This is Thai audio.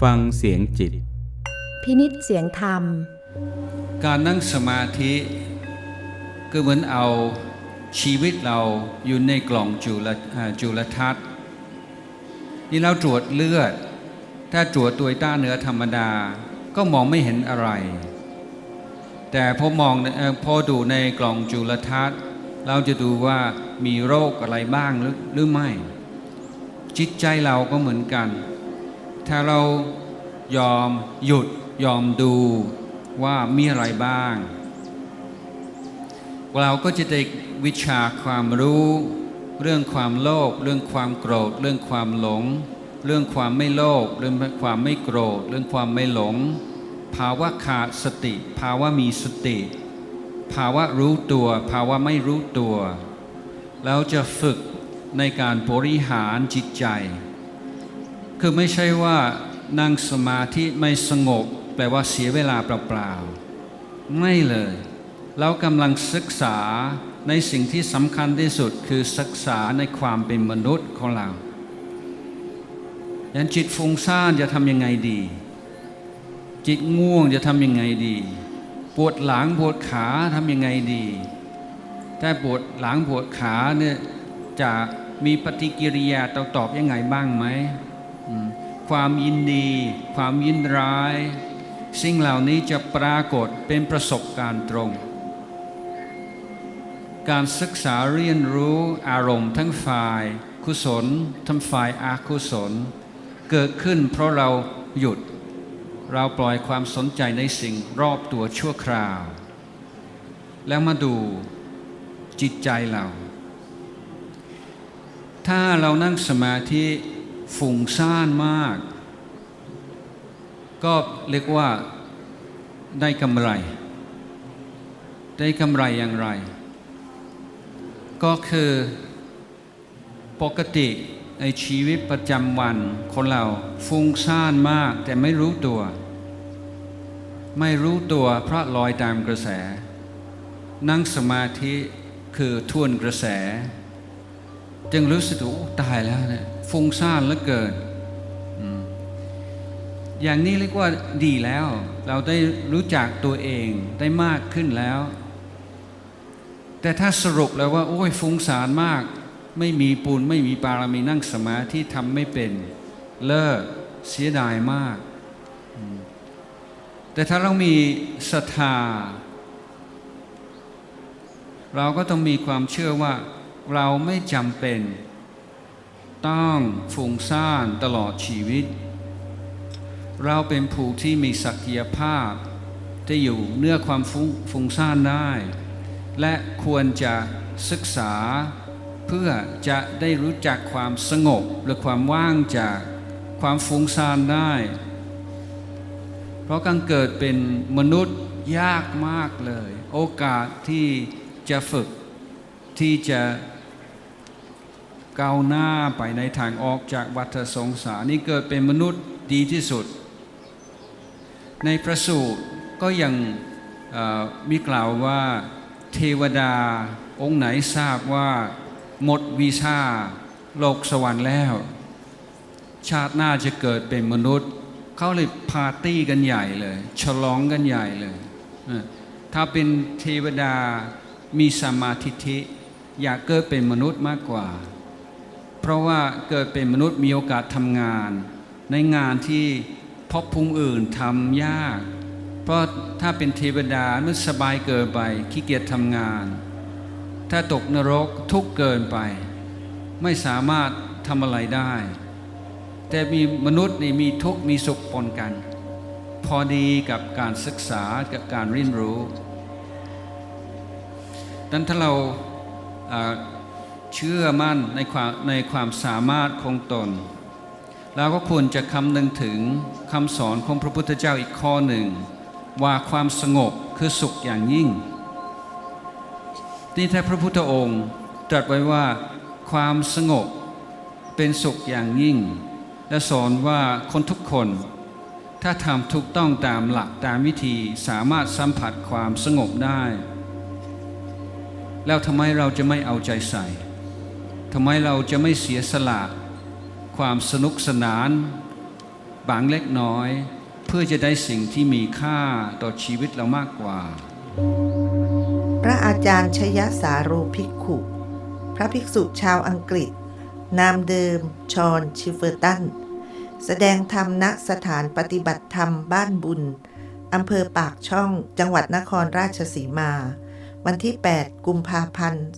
ฟังเสียงจิต พินิษเสียงธรรม การนั่งสมาธิก็เหมือนเอาชีวิตเราอยู่ในกล่องจุลอ่าจุลทรรศน์นี่เราตรวจเลือด ถ้าตรวจตัวต้าเนื้อธรรมดาก็มองไม่เห็นอะไร แต่พอมองเอ่อพอดูในกล่องจุลทรรศน์เราจะดูว่ามีโรคอะไรบ้างหรือหรือไม่ จิตใจเราก็เหมือนกัน ถ้าเรายอมหยุดยอมดูว่ามีอะไรบ้าง เราก็จะได้วิชาความรู้ เรื่องความโลภเรื่องความโกรธ เรื่องความหลง เรื่องความไม่โลภเรื่องความไม่โกรธ เรื่องความไม่หลง ภาวะขาดสติ ภาวะมีสติ ภาวะรู้ตัว ภาวะไม่รู้ตัว แล้วจะฝึกในการบริหารจิตใจ คือไม่ใช่ว่านั่งสมาธิไม่สงบแปลว่าเสียเวลาเปล่าๆไม่เลย เรากำลังศึกษาในสิ่งที่สำคัญที่สุดคือศึกษาในความเป็นมนุษย์ของเรายันจิตฟุ้งซ่านจะทำยังไงดี จิตง่วงจะทำยังไงดี ปวดหลังปวดขาทำยังไงดีถ้าปวดหลังปวดขาเนี่ยจะมีปฏิกิริยาตอบตอบยังไงบ้างไหมอืม ความยินดี ความยินร้าย สิ่งเหล่านี้จะปรากฏเป็นประสบการณ์ตรง การศึกษาเรียนรู้อารมณ์ทั้งฝ่ายกุศลทั้งฝ่ายอากุศล เกิดขึ้นเพราะเราหยุด เราปล่อยความสนใจในสิ่งรอบตัวชั่วคราว แล้วมาดูจิตใจเรา ถ้าเรานั่งสมาธิ ฝุ่งซ่านมาก ก็เรียกว่าได้กำไร ได้กำไรอย่างไร ก็คือปกติในชีวิตประจำวัน คนเราฟุ้งซ่านมากแต่ไม่รู้ตัว ไม่รู้ตัวเพราะลอยตามกระแส นั่งสมาธิคือทวนกระแส จึงรู้สึกว่าโอ้ตายแล้วเนี่ย ฟุ้งซ่านเหลือเกินอย่างนี้เรียกว่าดีแล้ว เราได้รู้จักตัวเองได้มากขึ้นแล้ว แต่ถ้าสรุปแล้วว่า โอ้ยฟุ้งซ่านมาก ไม่มีปุญไม่มีปารมีนั่งสมาธิทำไม่เป็น เลิกเสียดายมาก แต่ถ้าเรามีศรัทธา เราก็ต้องมีความเชื่อว่าเราไม่จำเป็น ต้องฟุ้งซ่านตลอดชีวิต เราเป็นผู้ที่มีศักยภาพที่อยู่เนื้อความฟุ้งฟ้งซ่านได้ และควรจะศึกษาเพื่อจะได้รู้จักความสงบหรือความว่างจากความฟุ้งซ่านได้ เพราะการเกิดเป็นมนุษย์ยากมากเลย โอกาสที่จะฝึกที่จะ ก้าวหน้าไปในทางออกจากวัฏสงสารนี่เกิดเป็นมนุษย์ดีที่สุด ในพระสูตรก็ยังมีกล่าวว่าเทวดาองค์ไหนทราบว่าหมดวีซ่าโลกสวรรค์แล้ว ชาติหน้าจะเกิดเป็นมนุษย์ เขาเลยปาร์ตี้กันใหญ่เลย ฉลองกันใหญ่เลย ถ้าเป็นเทวดามีสมมาธิิอยากเกิดเป็นมนุษย์มากกว่า เพราะว่าเกิดเป็นมนุษย์มีโอกาสทำงาน ในงานที่พบภูมิอื่นทำยาก เพราะถ้าเป็นเทวดามันสบายเกินไปขี้เกียจทำงาน ถ้าตกนรกทุกเกินไป ไม่สามารถทำอะไรได้ แต่มีมนุษย์นี่มีทุกมีสุขปนกัน พอดีกับการศึกษากับการเรียนรู้ดังนั้นถ้าเรา เชื่อมั่นในความในความสามารถของตนเราก็ควรจะคำนึงถึงคำสอนของพระพุทธเจ้าอีกข้อหนึ่ง ว่าความสงบคือสุขอย่างยิ่งนี่ถ้พระพุทธองค์ตรัสไว้ว่าความสงบเป็นสุขอย่างยิ่ง และสอนว่าคนทุกคน ถ้าทำถูกต้องตามหลักตามวิธีสามารถสัมผัสความสงบได้ แล้วทำไมเราจะไม่เอาใจใส่ ทำไมเราจะไม่เสียสละความสนุกสนานบางเล็กน้อย เพื่อจะได้สิ่งที่มีค่าต่อชีวิตเรามากกว่า พระอาจารย์ชยสาโรภิกขุ พระภิกษุชาวอังกฤษ นามเดิม ชอนชิฟเฟอร์ตัน แสดงธรรมณสถานปฏิบัติธรรมบ้านบุญอำเภอปากช่องจังหวัดนครราชสีมา วันที่ 8 กุมภาพันธ์ 2557